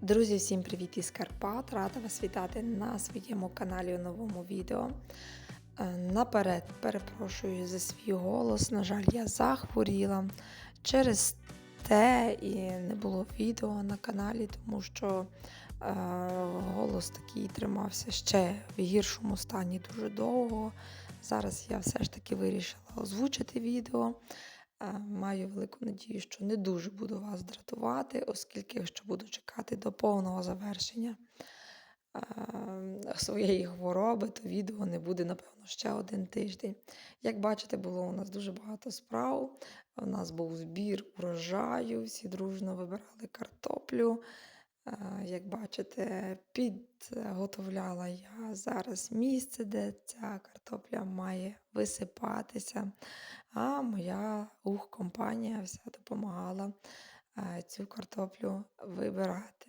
Друзі, всім привіт із Карпат! Рада вас вітати на своєму каналі у новому відео. Е, Наперед перепрошую за свій голос. На жаль, я захворіла. Через те і не було відео на каналі, тому що е, голос такий тримався ще в гіршому стані дуже довго. Зараз я все ж таки вирішила озвучити відео. Е, Маю велику надію, що не дуже буду вас дратувати, оскільки ще буду чекати до повного завершення е, своєї хвороби, то відео не буде, напевно, ще один тиждень. Як бачите, було у нас дуже багато справ. У нас був збір урожаю, всі дружно вибирали картоплю. Е, Як бачите, підготовляла я зараз місце, де ця картопля має висипатися. А моя ух-компанія вся допомагала е, цю картоплю вибирати.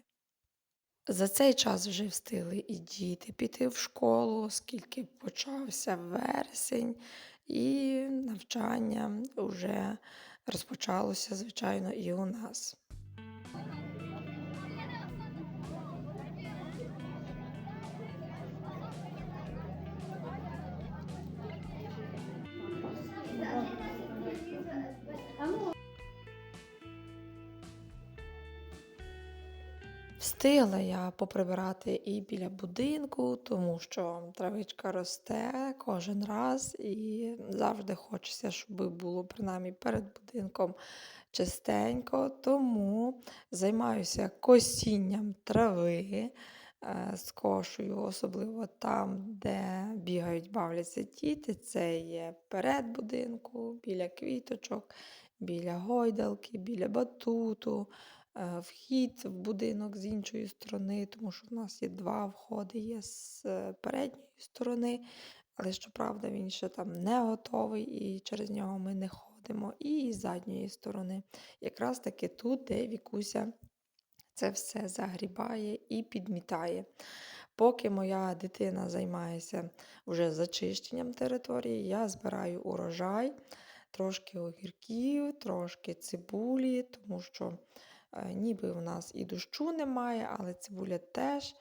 За цей час вже встигли і діти піти в школу, оскільки почався вересень, і навчання вже розпочалося, звичайно, і у нас. Встигла я поприбирати і біля будинку, тому що травичка росте кожен раз, і завжди хочеться, щоб було принаймні перед будинком чистенько. Тому займаюся косінням трави, е, скошую, особливо там, де бігають, бавляться діти. Це є перед будинку, біля квіточок, біля гойдалки, біля батуту вхід в будинок з іншої сторони, тому що в нас є два входи, є з е, передньої сторони, але щоправда, він ще там не готовий, і через нього ми не ходимо. І з задньої сторони. Якраз таки тут, де Вікуся це все загрібає і підмітає. Поки моя дитина займається вже зачищенням території, я збираю урожай, трошки огірків, трошки цибулі, тому що е, ніби у нас і дощу немає, але цибуля теж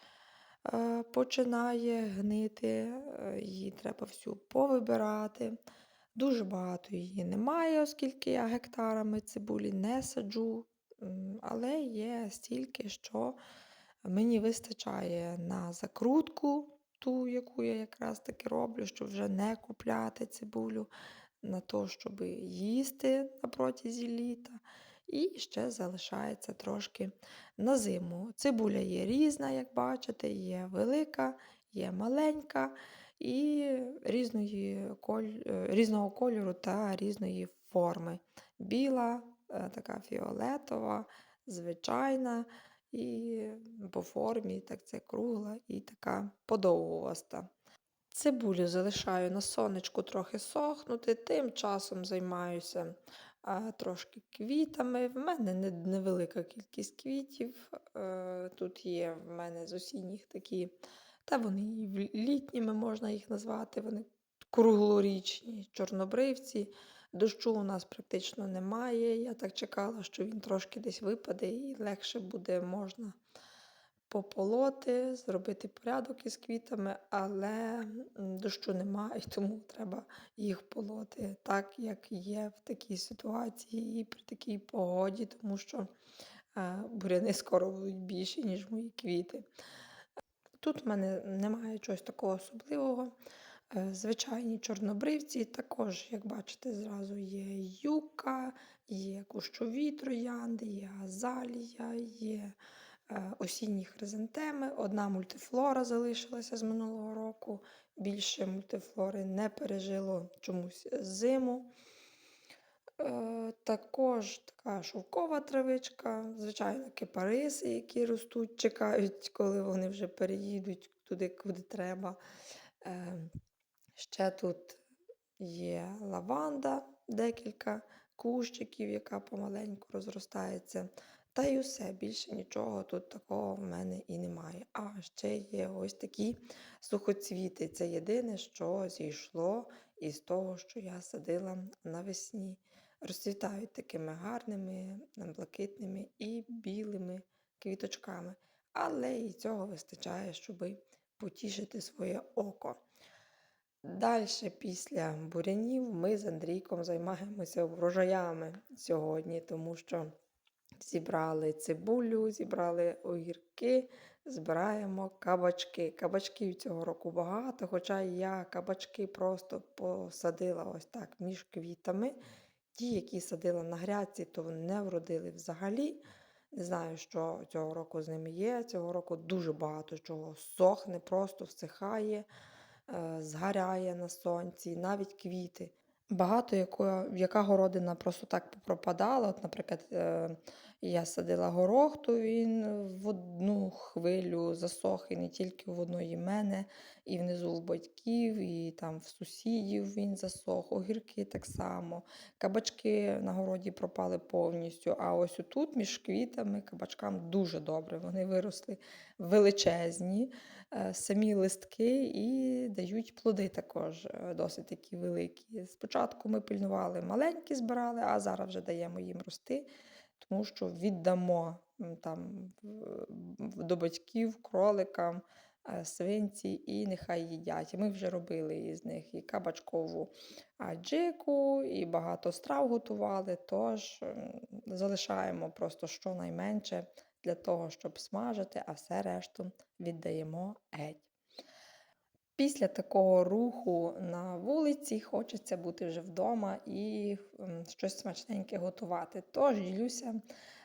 е, починає гнити, е, її треба всю повибирати. Дуже багато її немає, оскільки я гектарами цибулі не саджу, але є стільки, що мені вистачає на закрутку, ту, яку я якраз таки роблю, щоб вже не купляти цибулю, на те, щоб їсти на протязі літа. І ще залишається трошки на зиму. Цибуля є різна, як бачите, є велика, є маленька і різної коль- е, різного кольору та різної форми. Біла, е, така фіолетова, звичайна, і по формі так це кругла і така подовгуваста. Цибулю залишаю на сонечку трохи сохнути, тим часом займаюся трошки квітами. В мене невелика кількість квітів. Е, Тут є в мене з осінніх такі, та вони і літніми можна їх назвати, вони круглорічні чорнобривці. Дощу у нас практично немає. Я так чекала, що він трошки десь випаде і легше буде можна пополоти, зробити порядок із квітами, але дощу немає, і тому треба їх полоти так, як є в такій ситуації і при такій погоді, тому що е, буряни скоро будуть більші, ніж мої квіти. Тут в мене немає чогось такого особливого. Е, Звичайні чорнобривці, також, як бачите, зразу є юка, є кущові троянди, є азалія, є осінні хризантеми. Одна мультифлора залишилася з минулого року. Більше мультифлори не пережило чомусь зиму. Е, Також така шовкова травичка, звичайно, кипариси, які ростуть, чекають, коли вони вже переїдуть туди, куди треба. Е, Ще тут є лаванда, декілька кущиків, яка помаленьку розростається. Та й усе, більше нічого тут такого в мене і немає. А ще є ось такі сухоцвіти. Це єдине, що зійшло із того, що я садила навесні. Розцвітають такими гарними, блакитними і білими квіточками. але і цього вистачає, щоб потішити своє око. Далі, після бурянів, ми з Андрійком займаємося врожаями сьогодні, тому що зібрали цибулю, зібрали огірки, збираємо кабачки. Кабачків цього року багато, хоча я кабачки просто посадила ось так між квітами. Ті, які садила на грядці, то не вродили взагалі. Не знаю, що цього року з ними є. Цього року дуже багато чого сохне, просто всихає, е, згаряє на сонці, навіть квіти. Багато якої, яка городина просто так пропадала. От, наприклад, е, я садила горох, то він в одну хвилю засох і не тільки в одної мене, і внизу в батьків, і там в сусідів він засох, огірки так само. Кабачки на городі пропали повністю. А ось отут між квітами кабачкам дуже добре. Вони виросли величезні, самі листки і дають плоди також е, досить такі великі. Спочатку ми пильнували маленькі, збирали, а зараз вже даємо їм рости, тому що віддамо там до батьків кроликам. е, Свинці і нехай їдять. Ми вже робили із них і кабачкову аджику, і багато страв готували, тож залишаємо просто щонайменше для того, щоб смажити, а все решту віддаємо геть. Після такого руху на вулиці хочеться бути вже вдома і щось смачненьке готувати. Тож ділюся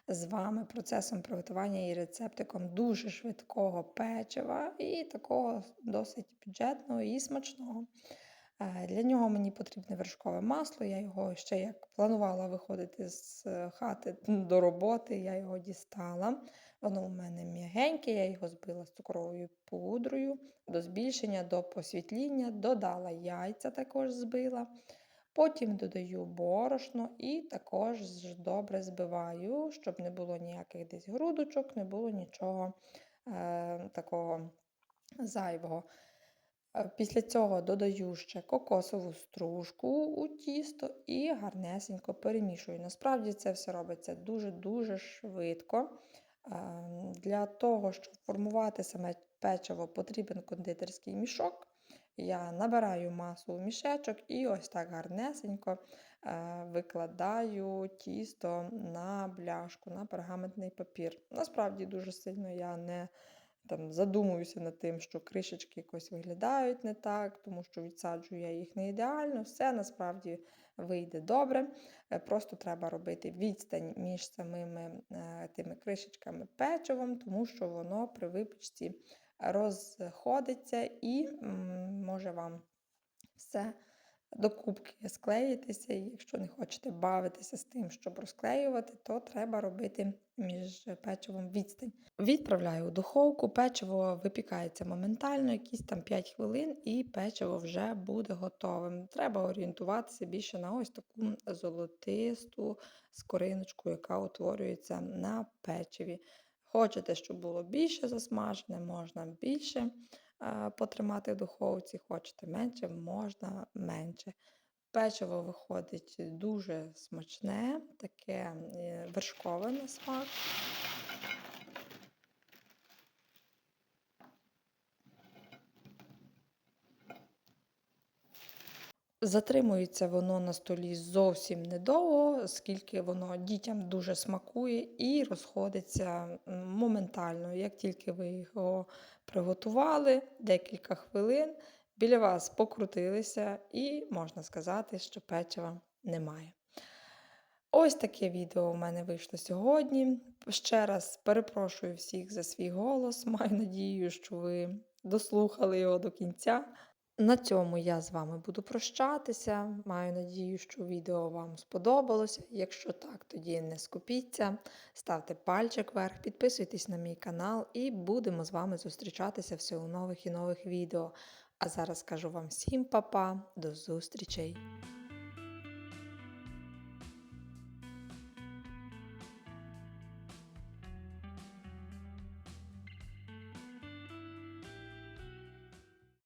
з вами процесом приготування і рецептиком дуже швидкого печива і такого досить бюджетного і смачного. Е, Для нього мені потрібне вершкове масло. Я його ще як планувала виходити з е, хати до роботи, я його дістала. Воно у мене м'ягеньке, я його збила з цукровою пудрою до збільшення, до посвітління, додала яйця, також збила. Потім додаю борошно і також добре збиваю, щоб не було ніяких десь грудочок, не було нічого е, такого зайвого. Е, Після цього додаю ще кокосову стружку у тісто і гарнесенько перемішую. Насправді це все робиться дуже-дуже швидко. Е, Для того, щоб формувати саме печиво, потрібен кондитерський мішок. Я набираю масу в мішечок і ось так гарнесенько е, викладаю тісто на бляшку, на пергаментний папір. Насправді дуже сильно я не там, задумуюся над тим, що кришечки якось виглядають не так, тому що відсаджую я їх не ідеально. Все насправді вийде добре. Е, Просто треба робити відстань між самими е, тими кришечками печивом, тому що воно при випічці розходиться і може вам все докупки склеїтися. І якщо не хочете бавитися з тим, щоб розклеювати, то треба робити між печивом відстань. Відправляю у духовку, печиво випікається моментально, якісь там 5 хвилин, і печиво вже буде готовим. Треба орієнтуватися більше на ось таку золотисту скориночку, яка утворюється на печиві. Хочете, щоб було більше засмажене, можна більше потримати в духовці, хочете менше, можна менше. Печиво виходить дуже смачне, таке е, вершкове на смак. Затримується воно на столі зовсім недовго, оскільки воно дітям дуже смакує і розходиться моментально. Як тільки ви його приготували, декілька хвилин, біля вас покрутилися, і можна сказати, що печива немає. Ось таке відео у мене вийшло сьогодні. Ще раз перепрошую всіх за свій голос. Маю надію, що ви дослухали його до кінця. На цьому я з вами буду прощатися. Маю надію, що відео вам сподобалося. Якщо так, тоді не скупіться, ставте пальчик вверх, підписуйтесь на мій канал і будемо з вами зустрічатися все у нових і нових відео. А зараз кажу вам всім па-па, до зустрічей!